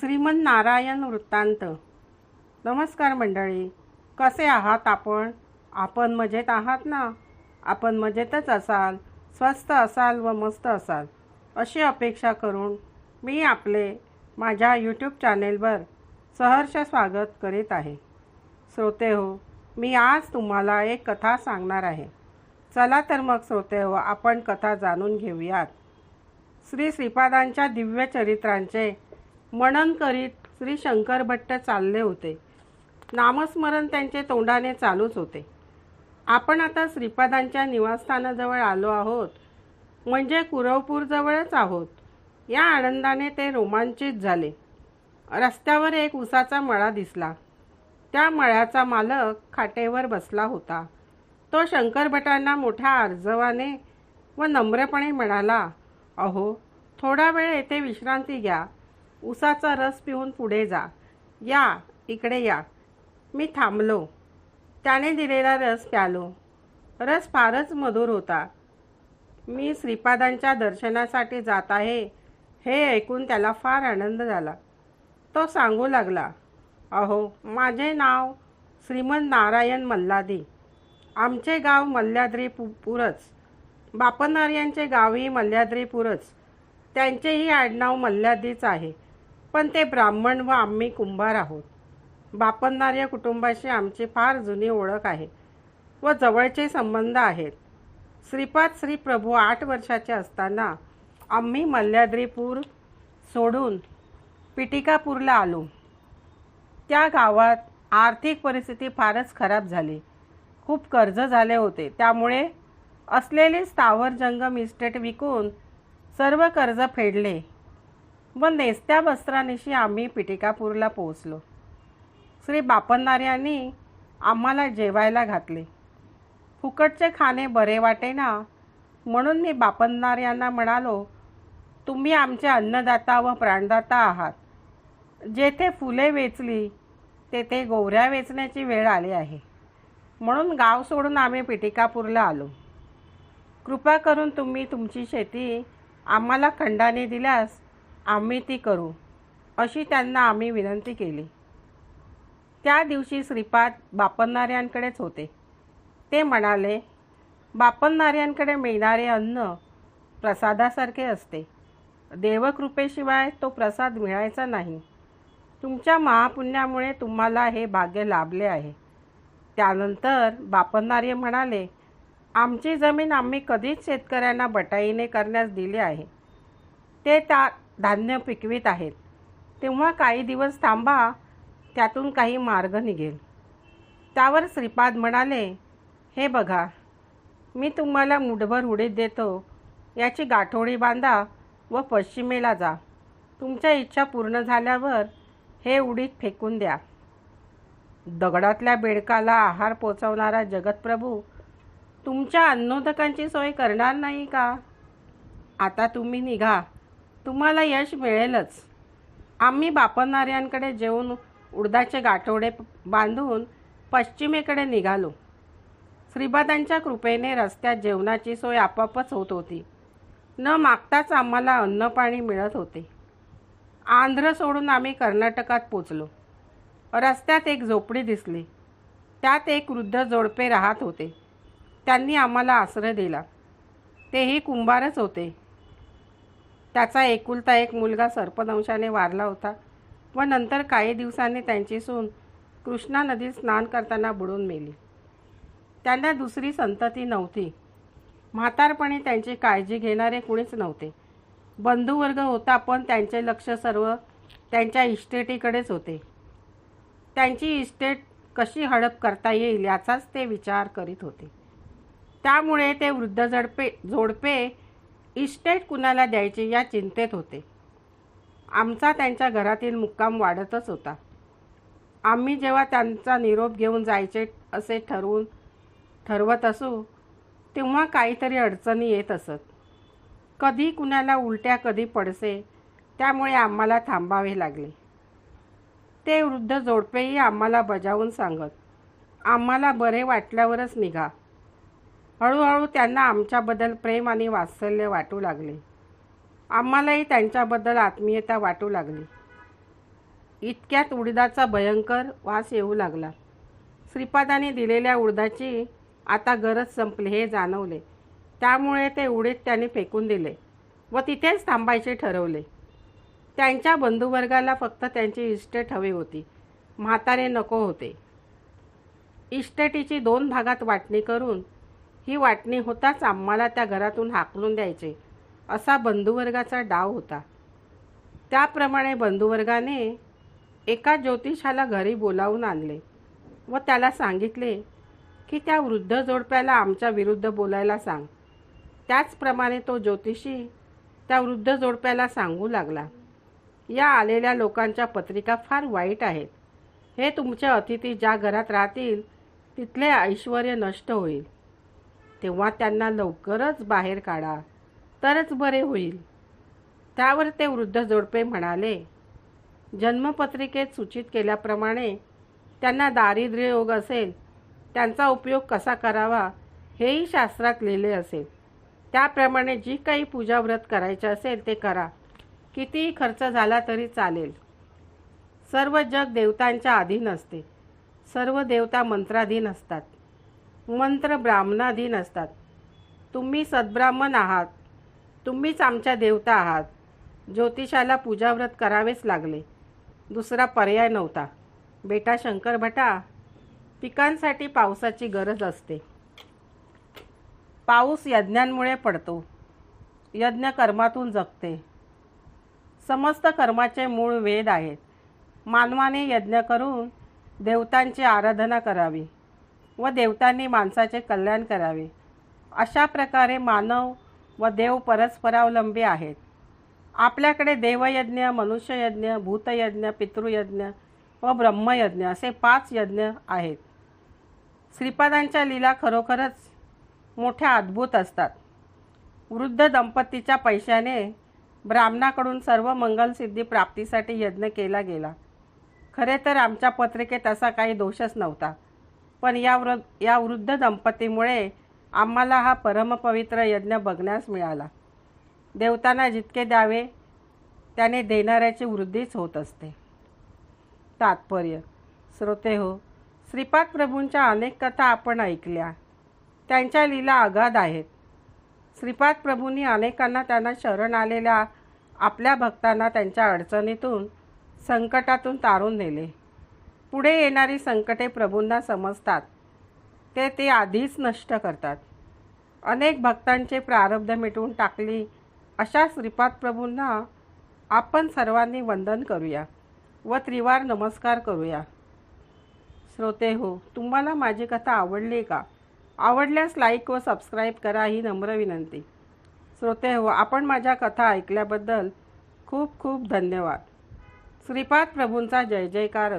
श्रीमन नारायण वृत्तांत. नमस्कार मंडळी. कसे आहात आपण? आपण मजेत आहात ना? आपण मजेतच असाल स्वस्त असाल व मस्त असाल अशी अपेक्षा करून मी आपले माझ्या यूट्यूब चॅनेलवर सहर्ष स्वागत करीत आहे. श्रोते हो मी आज तुम्हाला एक कथा सांगणार आहे. चला तर मग श्रोते हो आपण कथा जाणून घेऊयात. श्री श्रीपादांच्या दिव्य चरित्रांचे मनन करीत श्री शंकर भट्ट चालले होते. नामस्मरण त्यांचे तोंडाने चालूच होते. आपण आता श्रीपादांच्या निवासस्थानाजवळ आलो आहोत. म्हणजे कुरवपूरजवळच आहोत. या आनंदाने ते रोमांचित झाले. रस्त्यावर एक उसाचा मळा दिसला. त्या मळ्याचा मालक खाटेवर बसला होता. तो शंकरभटांना मोठ्या आर्जवाने व नम्रपणे म्हणाला अहो थोडा वेळ येथे विश्रांती घ्या. उसाचा रस पिऊन पुढे जा. या इकडे या. मी थांबलो. त्याने दिलेला रस प्यालो. रस फारच मधुर होता. मी श्रीपादांच्या दर्शनासाठी जात आहे हे ऐकून त्याला फार आनंद झाला. तो सांगू लागला अहो माझे नाव श्रीमंत नारायण मल्लादी. आमचे गाव मल्ल्याद्री पु पुरच बापनार यांचे गावही मल्ल्याद्रीपूरच. त्यांचेही आडनाव मल्ल्यादीच आहे. पण ते ब्राह्मण व आम्ही कुंभार आहोत. बापन्नार या कुटुंबाशी आमची फार जुनी ओळख आहे व जवळचे संबंध आहेत. श्रीपाद श्री प्रभू आठ वर्षाचे असताना आम्ही मल्ल्याद्रीपूर सोडून पिटिकापूरला आलो. त्या गावात आर्थिक परिस्थिती फारच खराब झाली. खूप कर्ज झाले होते. त्यामुळे असलेले स्थावर जंगम इस्टेट विकून सर्व कर्ज फेडले. व नेस्त्या वस्त्रानिशी आम्ही पिटिकापूरला पोहोचलो. श्री बापनार्यांनी आम्हाला जेवायला घातले. फुकटचे खाणे बरे वाटे ना म्हणून मी बापनार्यांना म्हणालो तुम्ही आमचे अन्नदाता व प्राणदाता आहात. जेथे फुले वेचली तेथे गोवऱ्या वेचण्याची वेळ आली आहे. म्हणून गाव सोडून आम्ही पिटिकापूरला आलो. कृपा करून तुम्ही तुमची शेती आम्हाला खंडाने दिल्यास आम्ही ती करू अशी त्यांना आम्ही विनंती केली. त्या दिवशी श्रीपाद बापन्नाऱ्यांकडेच होते. ते म्हणाले बापन्नाऱ्यांकडे मिळणारे अन्न प्रसादासारखे असते. देवकृपेशिवाय तो प्रसाद मिळायचा नाही. तुमच्या महापुण्यामुळे तुम्हाला हे भाग्य लाभले आहे. त्यानंतर बापन्नार्य म्हणाले आमची जमीन आम्ही कधीच शेतकऱ्यांना बटाईने करण्यास दिली आहे. ते त्या धान्य पिकवित आहेत. तेव्हा काही दिवस थांबा त्यातून काही मार्ग निघेल. त्यावर श्रीपाद म्हणाले हे बघा मी तुम्हाला मुठभर उडीत देतो. याची गाठोडी बांधा व पश्चिमेला जा. तुमच्या इच्छा पूर्ण झाल्यावर हे उडीत फेकून द्या. दगडातल्या बेडकाला आहार पोचवणारा जगतप्रभू तुमच्या अन्नोदकांची सोय करणार नाही का? आता तुम्ही निघा. तुम्हाला यश मिळेलच. आम्ही बापणाऱ्यांकडे जेवून उडदाचे गाठोडे बांधून पश्चिमेकडे निघालो. श्रीपादांच्या कृपेने रस्त्यात जेवणाची सोय आपापच होत होती. न मागताच आम्हाला अन्नपाणी मिळत होते. आंध्र सोडून आम्ही कर्नाटकात पोचलो. रस्त्यात एक झोपडी दिसली. त्यात एक वृद्ध जोडपे राहत होते. त्यांनी आम्हाला आश्रय दिला. तेही कुंभारच होते. त्याचा एकुलता एक मुलगा सर्पदंशाने वारला होता व नंतर काही दिवसांनी त्यांची सून कृष्णा नदीत स्नान करताना बुडून मेली. त्यांना दुसरी संतती नव्हती. म्हातारपणी त्यांची काळजी घेणारे कुणीच नव्हते. बंधुवर्ग होता पण त्यांचे लक्ष सर्व त्यांच्या इस्टेटीकडेच होते. त्यांची इस्टेट कशी हडप करता येईल याचाच ते विचार करीत होते. त्यामुळे ते वृद्ध जडपे जोडपे इस्टेट कुणाला द्यायचे या चिंतेत होते. आमचा त्यांच्या घरातील मुक्काम वाढतच होता. आम्ही जेव्हा त्यांचा निरोप घेऊन जायचे असे ठरवून ठरवत असू तेव्हा काहीतरी अडचणी येत असत. कधी कुणाला उलट्या कधी पडसे त्यामुळे आम्हाला थांबावे लागले. ते वृद्ध जोडपेही आम्हाला बजावून सांगत आम्हाला बरे वाटल्यावरच निघा. हळूहळू त्यांना आमच्याबद्दल प्रेम आणि वात्सल्य वाटू लागले. आम्हालाही त्यांच्याबद्दल आत्मीयता वाटू लागली. इतक्यात उडीदाचा भयंकर वास येऊ लागला. श्रीपादाने दिलेल्या उडदाची आता गरज संपली हे जाणवले. त्यामुळे ते उडीत त्याने फेकून दिले व तिथेच थांबायचे ठरवले. त्यांच्या बंधुवर्गाला फक्त त्यांची इस्टेट हवी होती. म्हातारे नको होते. इस्टेटीची दोन भागात वाटणी करून ही वाटणी होताच आम्हाला त्या घरातून हाकलून द्यायचे. असा बंधुवर्गाचा डाव होता. त्याप्रमाणे बंधुवर्गाने एका ज्योतिषाला घरी बोलावून आणले व त्याला सांगितले की त्या वृद्ध जोडप्याला आमच्या विरुद्ध बोलायला सांग. त्याचप्रमाणे तो ज्योतिषी त्या वृद्ध जोडप्याला सांगू लागला या आलेल्या लोकांच्या पत्रिका फार वाईट आहेत. हे तुमचे अतिथी ज्या घरात राहतील तिथले ऐश्वर नष्ट होईल. तेव्हा त्यांना लवकरच बाहेर काढा. तरच बरे होईल. त्यावर ते वृद्ध जोडपे म्हणाले. जन्मपत्रिकेत सूचित केल्याप्रमाणे त्यांना दारिद्र्य योग असेल. त्यांचा उपयोग कसा करावा हेही शास्त्रात लिहिले असेल. त्याप्रमाणे जी काही पूजा व्रत करायचे असेल ते करा. कितीही खर्च झाला तरी चालेल. सर्व जग देवतांच्या अधीन असते. सर्व देवता मंत्राधीन असतात. मंत्र ब्राह्मणाधीन असतात. तुम्ही सद्ब्राह्मण आहात. तुम्हीच आमच्या देवता आहात. ज्योतिषाला पूजाव्रत करावेच लागले. दुसरा पर्याय नव्हता. बेटा शंकर भटा पिकांसाठी पावसाची गरज असते. पाऊस यज्ञांमुळे पडतो. यज्ञ कर्मातून जगते. समस्त कर्माचे मूळ वेद आहेत. मानवाने यज्ञ करून देवतांची आराधना करावी. व देवतांनी माणसाचे कल्याण करावे. अशा प्रकारे मानव व देव परस्परावलंबी आहेत. आपल्याकडे देवयज्ञ मनुष्ययज्ञ भूतयज्ञ पितृयज्ञ व ब्रह्मयज्ञ असे पाच यज्ञ आहेत. श्रीपादांच्या लीला खरोखरच मोठ्या अद्भुत असतात. वृद्ध दंपतीच्या पैशाने ब्राह्मणाकडून सर्व मंगलसिद्धी प्राप्तीसाठी यज्ञ केला गेला. खरे तर आमच्या पत्रिकेत असा काही दोषच नव्हता. पण या वृ या वृद्ध दंपतीमुळे आम्हाला हा परमपवित्र यज्ञ बघण्यास मिळाला. देवतांना जितके द्यावे त्याने देणाऱ्याची वृद्धीच होत असते. तात्पर्य श्रोते हो श्रीपाद प्रभूंच्या अनेक कथा आपण ऐकल्या. त्यांच्या लीला अगाध आहेत. श्रीपाद प्रभूंनी अनेकांना त्यांना शरण आलेल्या आपल्या भक्तांना त्यांच्या अडचणीतून संकटातून तारून नेले. पुढे येणारी संकटे प्रभूंना समजतात. ते ते आधीच नष्ट करतात. अनेक भक्तांचे प्रारब्ध मिटवून टाकली अशा श्रीपाद प्रभूंना आपण सर्वांनी वंदन करूया व त्रिवार नमस्कार करूया. श्रोते हो तुम्हाला माझी कथा आवडली का? आवडल्यास लाईक व सबस्क्राईब करा ही नम्र विनंती. श्रोते हो आपण माझ्या कथा ऐकल्याबद्दल खूप खूप धन्यवाद. श्रीपाद प्रभूंचा जय जयकार